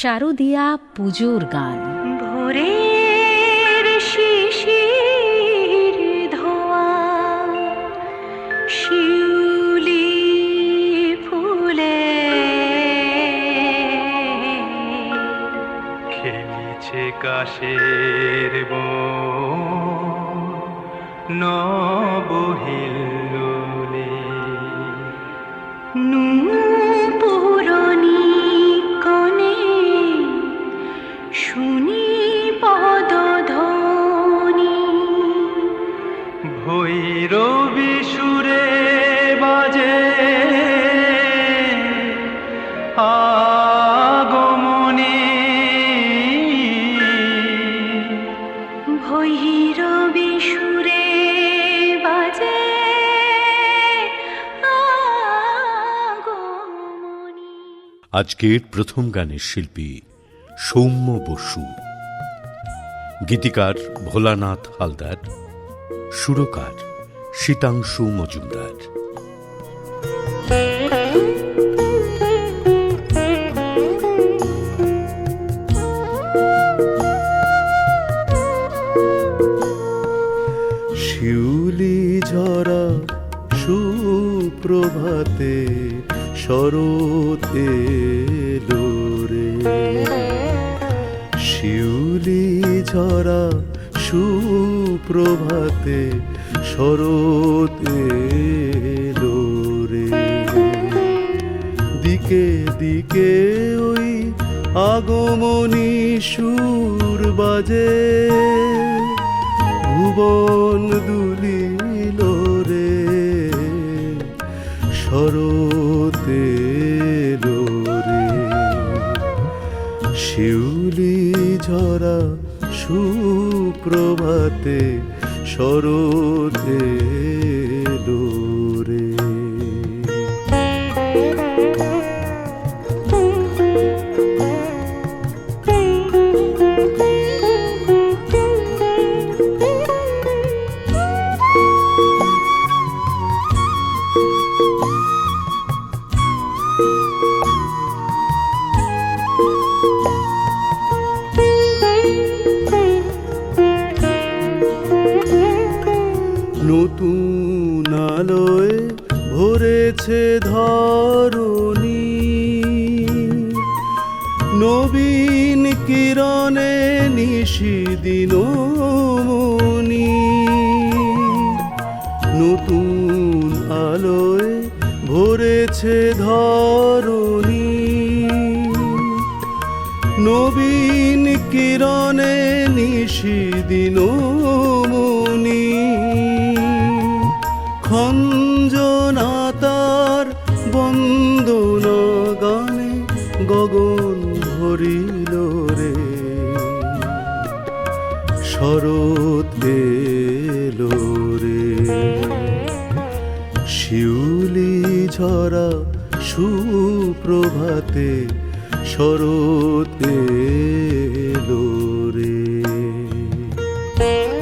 শারদিয়া পুজোর গান। ভোরের শিশির ধোয়া শিউলি ফুলে। খেলিছে কাশের নবহিল্লোলে আজকের প্রথম গানের শিল্পী সৌম্য বসু। গীতিকার ভোলানাথ হালদার। সুরকার শীতাংশু মজুমদার। শিউলি ঝরা সুপ্রভাতে শরৎ এলো শিউলি ঝরা সুপ্রভাতে শরৎ এলো রে দিকে দিকে ওই আগমনী সুর বাজে। ভুবন দুলিল রে। রে। শিউলি ঝরা সুপ্রভাতে শরতে ধরণী। নবীন কিরণে নিশিদিন মনি। নতুন আলোয় ভরেছে ধরণী। নবীন কিরণে নিশিদিন দোলে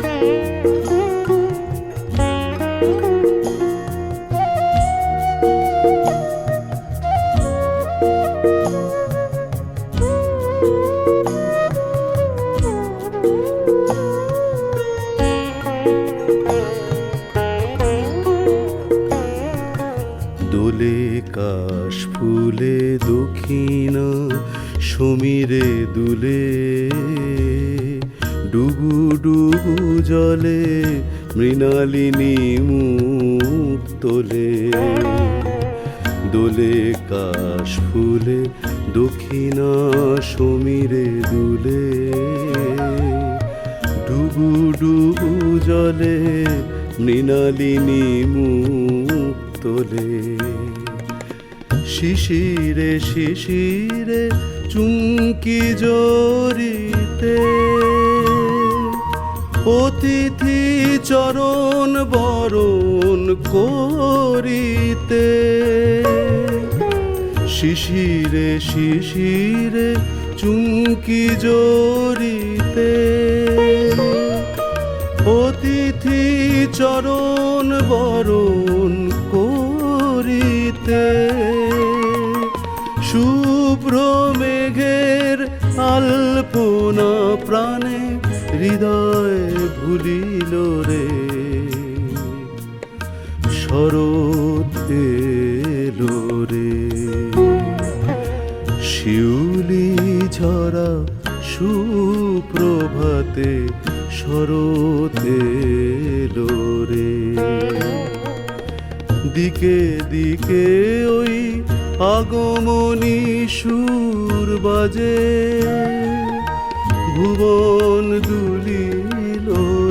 শিশিরে চুমকি জড়িতে। অতিথি চরণ বরণ করিতে। শিশিরে শিশিরে চুমকি জড়িতে। অতিথি চরণ বরণ তুলিল রে। শরৎ এলো রে। শিউলি ঝরা সুপ্রভাতে শরৎ এলো রে। দিকে দিকে ওই আগমনী সুর বাজে। ভুবন দুলিয়ে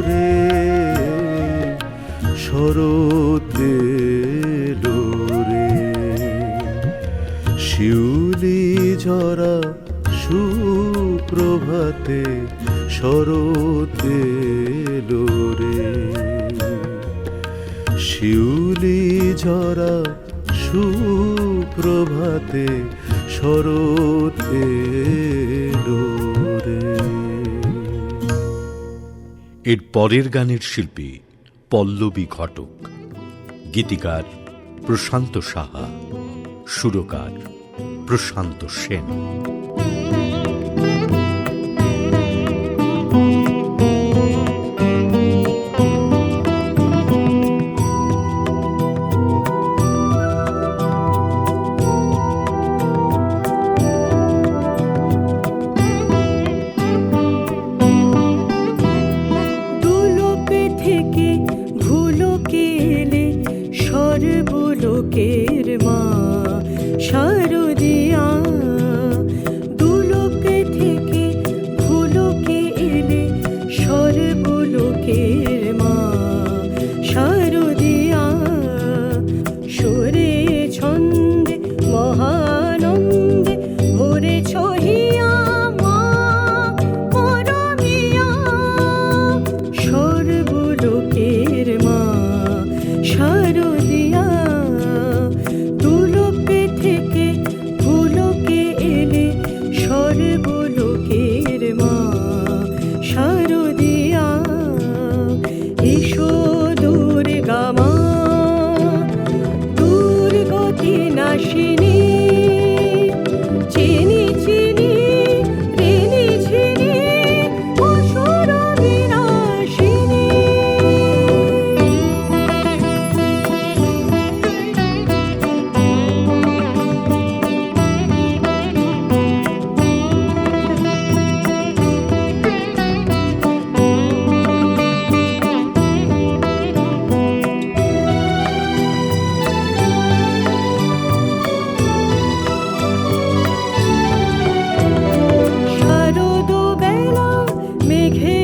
রে সরতে রে শিউলি ঝরা সুপ্রভাতে সরতে রে শিউলি ঝরা সুপ্রভাতে সরো পরের গানের শিল্পী পল্লবী ঘটক গীতিকার প্রশান্ত সাহা সুরকার প্রশান্ত সেন। make him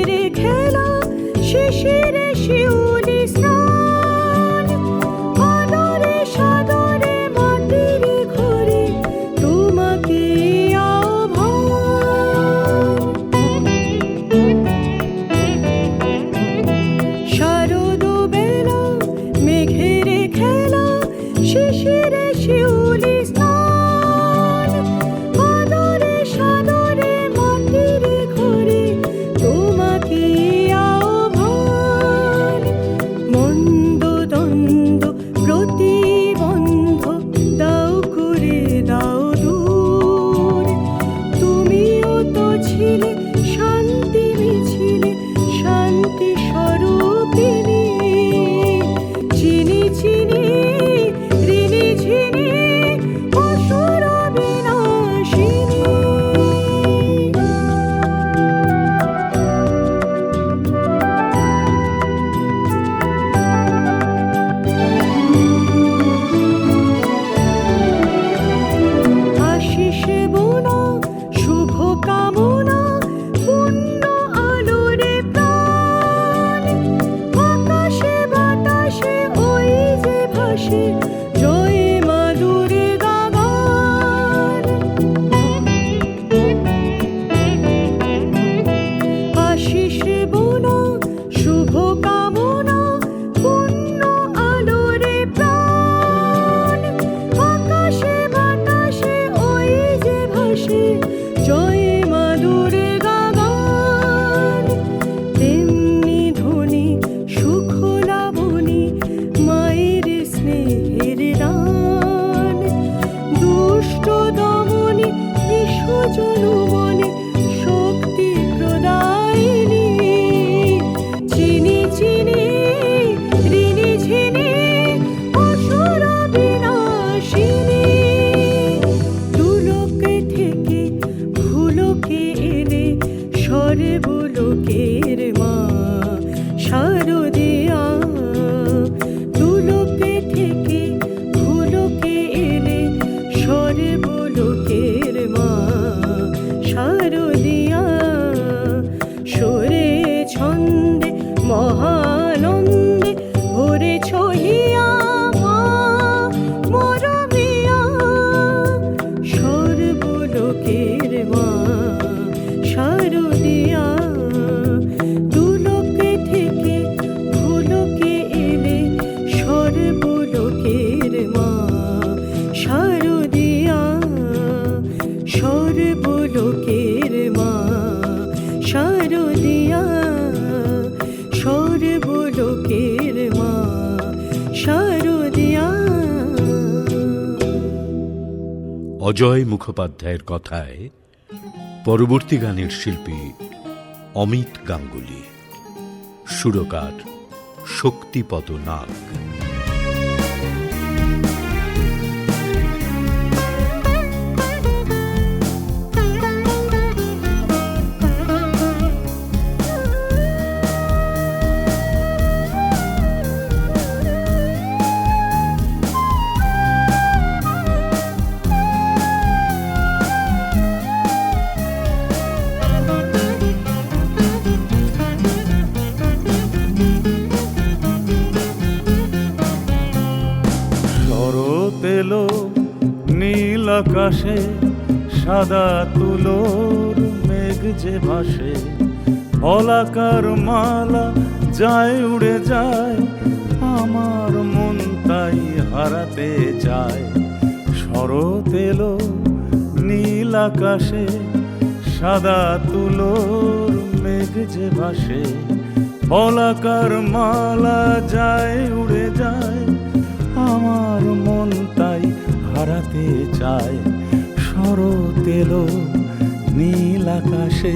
অজয় মুখোপাধ্যায়ের কথায় পরবর্তী গানের শিল্পী অমিত গাঙ্গুলি সুরকার শক্তিপদ নাগ। আকাশে সাদা তুলোর মেঘ যে ভাসে অলাকার মালা যায়, উড়ে যায়, আমার মন তাই হারাতে চায়। শরৎ এলো নীল আকাশে, সাদা তুলোর মেঘ যে ভাসে অলাকার মালা যায়, উড়ে যায়, আমার মন তাই হারাতে চায়। শরৎ এলো নীল আকাশে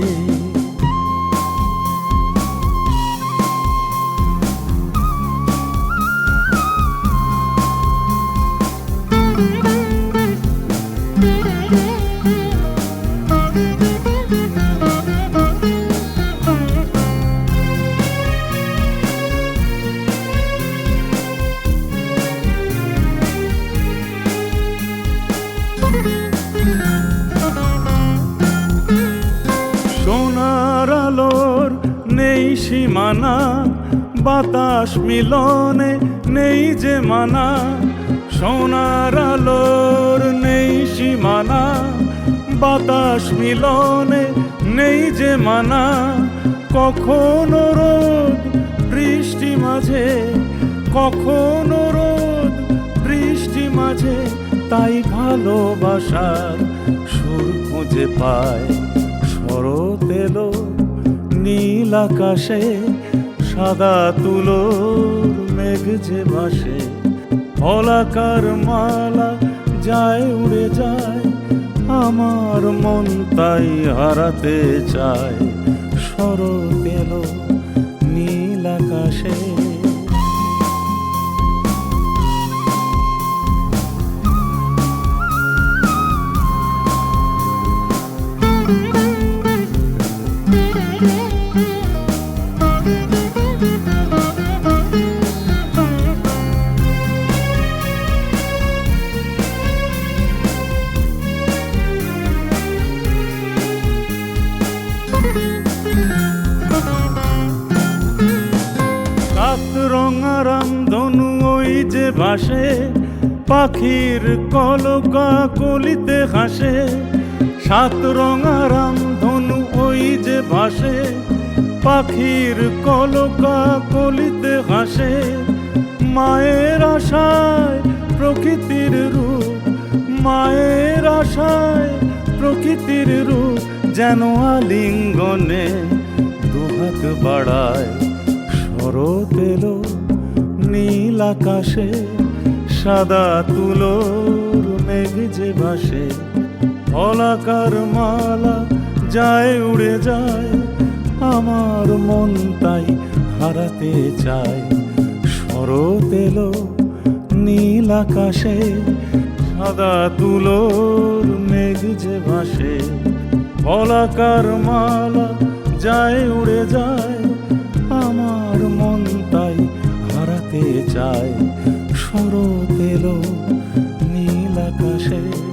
বাতাস মিলনে নেই যে মানা, সোনার আলোর নেই সীমানা, বাতাস মিলনে নেই যে মানা, কখনো রোদ বৃষ্টি মাঝে, কখনো রোদ বৃষ্টি মাঝে, তাই ভালোবাসার সুর খুঁজে পায় শরৎ এলো নীল আকাশে। সাদা তুলোর মেঘ যে ভাসে, অলাকার মালা যায়, উড়ে যায়, আমার মন তাই হারাতে চায়। শরৎ এলো, নীল আকাশে। ভাসে, পাখির কলকা কলিতে হাসে, সাত রঙা রামধনু ওই যে ভাসে, পাখির কলকা কলিতে হাসে। মায়ের আশায় প্রকৃতির রূপ, মায়ের আশায় প্রকৃতির রূপ যেন আলিঙ্গনে দুহাত বাড়ায় শরৎ এলো। নীল আকাশে, সাদা তুলোর মেঘ যে ভাসে। অলাকার মালা যায়, উড়ে যায়, আমার মন তাই হারাতে চায়। শরৎ এলো নীল আকাশে, সাদা তুলোর মেঘ যে ভাসে। অলাকার মালা যায়, উড়ে যায়, আমার মন যেতে চাই শরৎ এলো নীল আকাশে।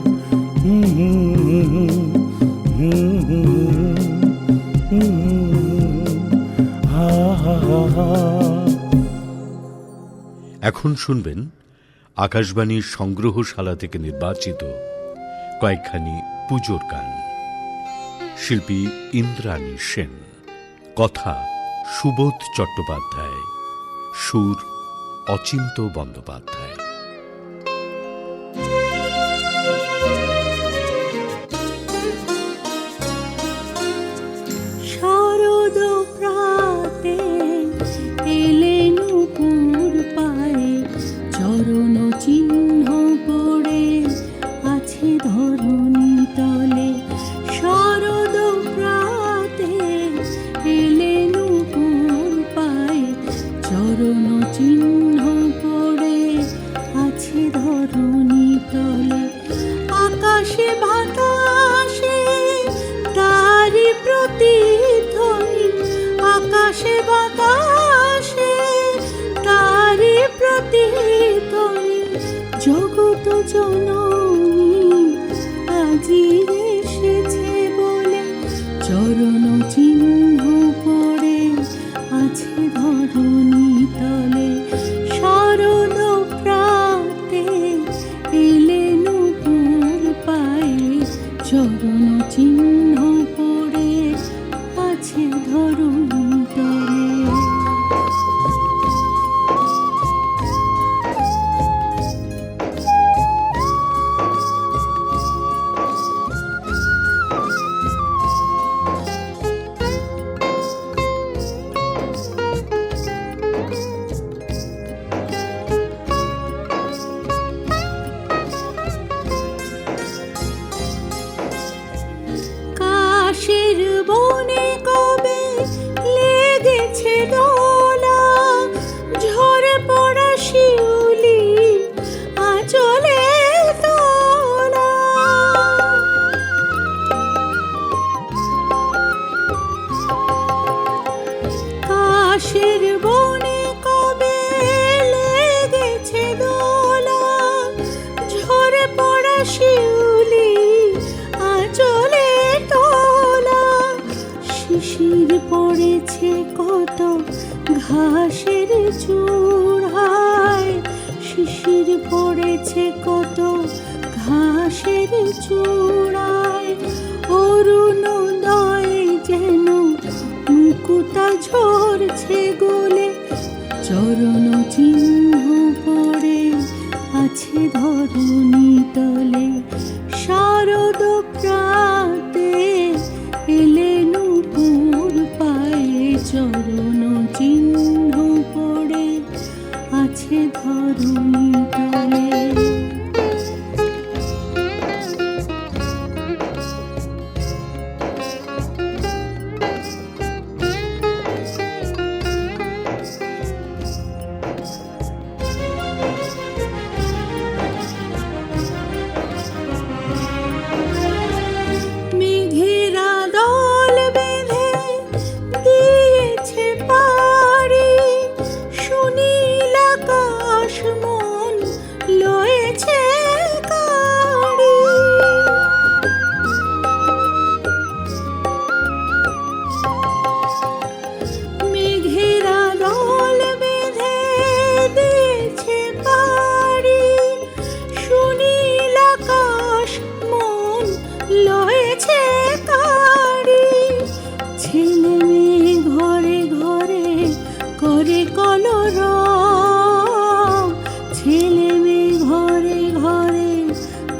এখন শুনবেন আকাশবাণীর সংগ্রহশালা থেকে নির্বাচিত কয়েকখানি পুজোর গান। শিল্পী ইন্দ্রাণী সেন। কথা সুবোধ চট্টোপাধ্যায়। সুর অচিন্ত বন্দ্যোপাধ্যায়। ঘাসের চূড়ায় শিশির পড়েছে কত ঘাসের চূড়ায়। অরুণোদয় যেন মুকুতা ঝরছে গোলে চরণ চিহ্ন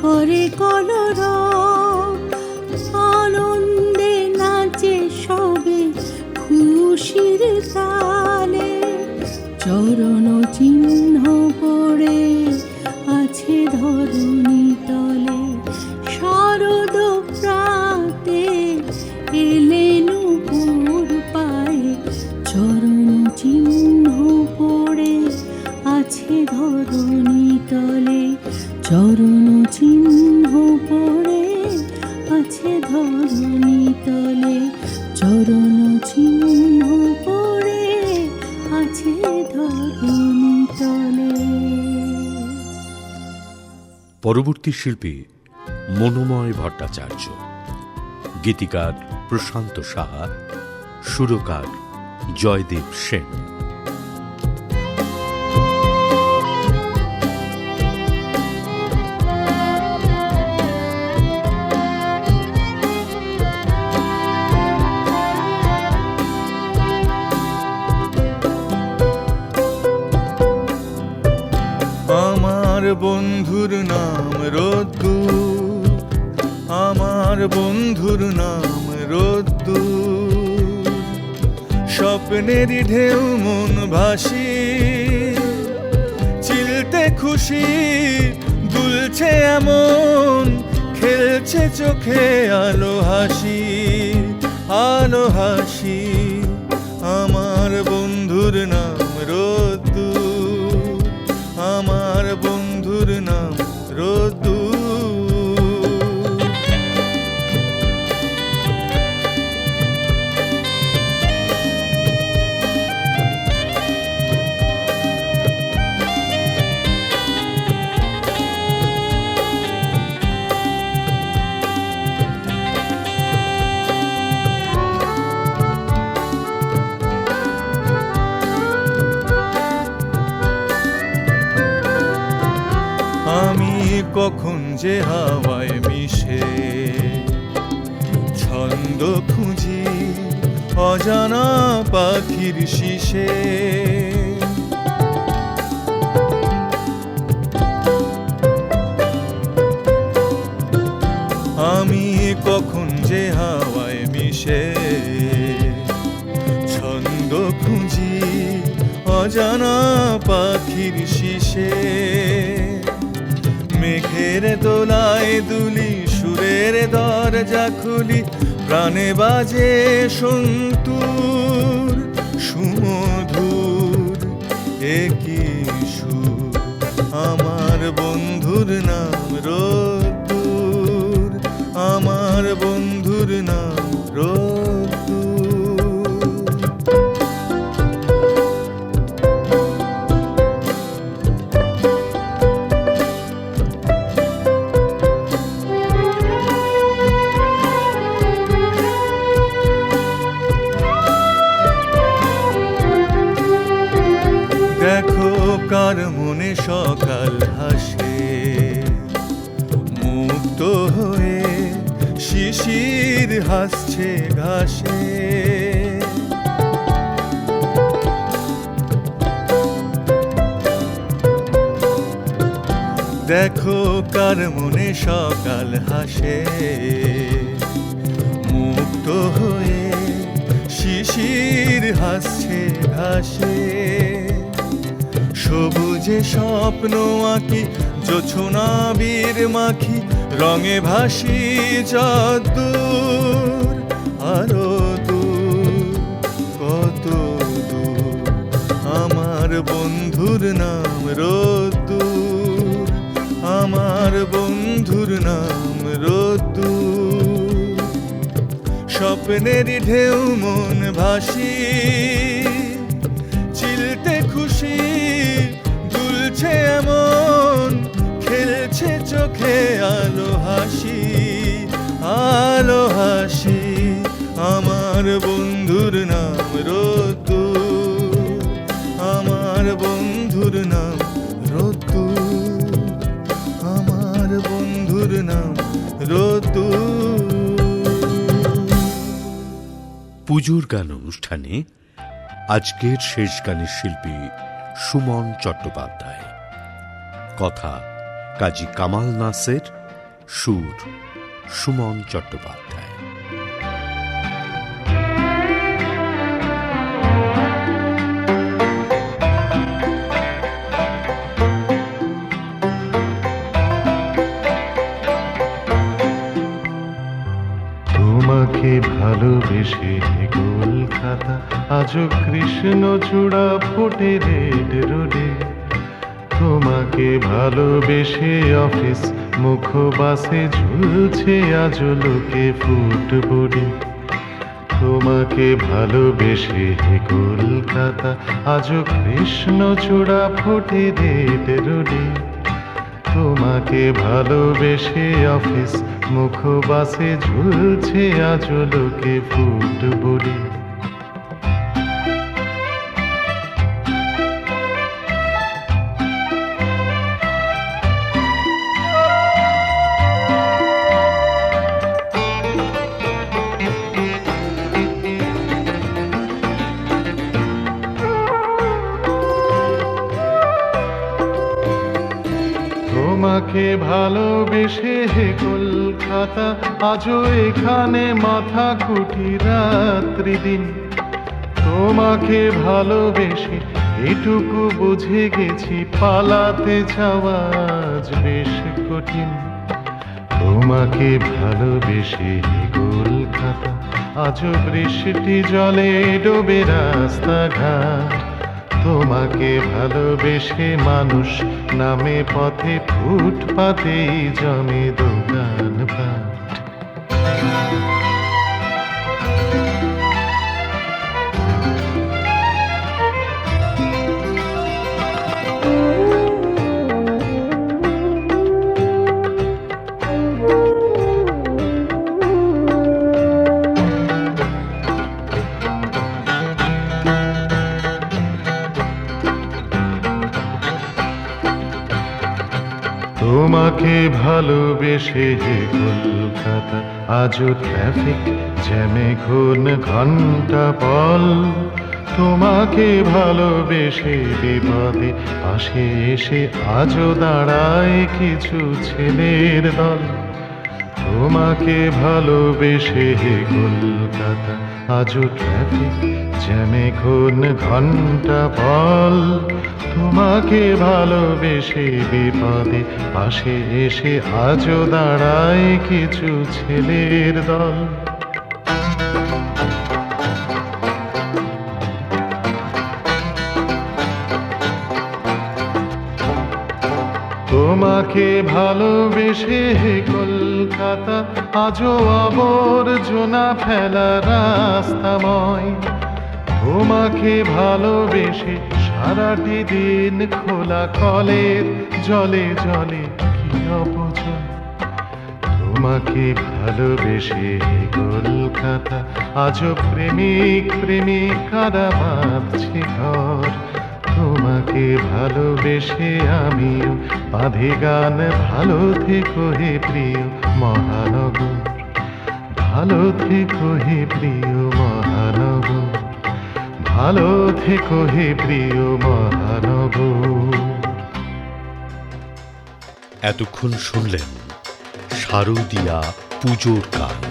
করে কলরব। পরবর্তী শিল্পী মনোময় ভট্টাচার্য গীতিকার প্রশান্ত সাহা সুরকার জয়দেব সেন। স্বপ্নেরই ঢেউ মন ভাসি চিলতে খুশি দুলছে এমন খেলছে চোখে আলো হাসি আলো হাসি। পাখির শিশে মেঘের দোলায় দুলি, সুরের দরজা খুলি, প্রাণে বাজে সন্তুর, সুমধুর, একই সুর। আমার বন্ধুর নাম রোদ্দুর আমার বন্ধুর নাম রোদ্দুর হাসছে ঘাসে। দেখো কার মনে সকাল হাসে। মুক্ত হয়ে শিশির হাসছে ঘাসে। সবুজে স্বপ্ন আঁকি, জোছনা বীর মাখি রঙে ভাসি যদ্দূর আরও দূর, কত দূর। আমার বন্ধুর নাম রোদ্দুর, আমার বন্ধুর নাম রোদ্দুর। স্বপ্নের ঢেউ মন ভাসি খেলছে চোখে আলো হাসি আলো হাসি, আমার বন্ধুর নাম রোদ্দুর আমার বন্ধুর নাম রোদ্দুর আমার বন্ধুর নাম রোদ্দুর পুজোর গান অনুষ্ঠানে আজকের শেষ গানের শিল্পী সুমন চট্টোপাধ্যায়। কথা কাজী কামাল নাসের সুর, সুমন চট্টোপাধ্যায়। তোমাকে ভালোবেসে কলকাতা, আজও কৃষ্ণ চূড়া ফোটে রেড রোডে। তোমাকে ভালোবেসে অফিস মুখ বাসে ঝুলছে আজ লোকে ফুট ফুটবডি তোমাকে ভালোবেসে হে কলকাতা আজও কৃষ্ণ চূড়া ফুটে রেড রোডে। তোমাকে ভালোবেসে অফিস মুখ বাসে ঝুলছে আজ লোকে ফুটবডি ভালোবেসে কলকাতা, আজও এখানে মাথা কুটি রাত্রি দিন। তোমাকে ভালোবেসে এটুকু বুঝে গেছি, পালাতে যাওয়া আজ বেশ কঠিন। তোমাকে ভালোবেসে কলকাতা, আজও বৃষ্টি জলে ডোবে রাস্তাঘাট। তোমাকে ভালোবেসে মানুষ নামে পথে ফুটপাতেই জমে দোকান পাট তোমাকে ভালোবেসে হে কলকাতা, আজও ট্রাফিক জ্যামে খুন ঘণ্টা পল। তোমাকে ভালোবেসে বিপদে পাশে এসে আজও দাঁড়ায় কিছু ছেলের দল। তোমাকে ভালোবেসে হে কলকাতা, আজও ট্রাফিক জ্যামে খুন ঘণ্টা বল তোমাকে ভালোবেসে বিপদে পাশে এসে আজও দাঁড়ায় কিছু ছেলের দল। তোমাকে ভালোবেসে কলকাতা, আজও আবর্জনা ফেলা রাস্তাময়। তোমাকে ভালোবেসে সারাটি দিন খোলা কলের জলে জলে কি অপচয়? তোমাকে ভালোবেসে কলকাতা আজ প্রেমিক প্রেমিকারা বাঁধছে ঘর। তোমাকে ভালোবেসে আমিও বাঁধে গান, ভালো থেকো হে প্রিয় মহানগর। ভালো থেকো হে প্রিয় ভালো থেকো হে প্রিয় মানব এতক্ষণ শুনলেন শারদিয়া পুজোর গান।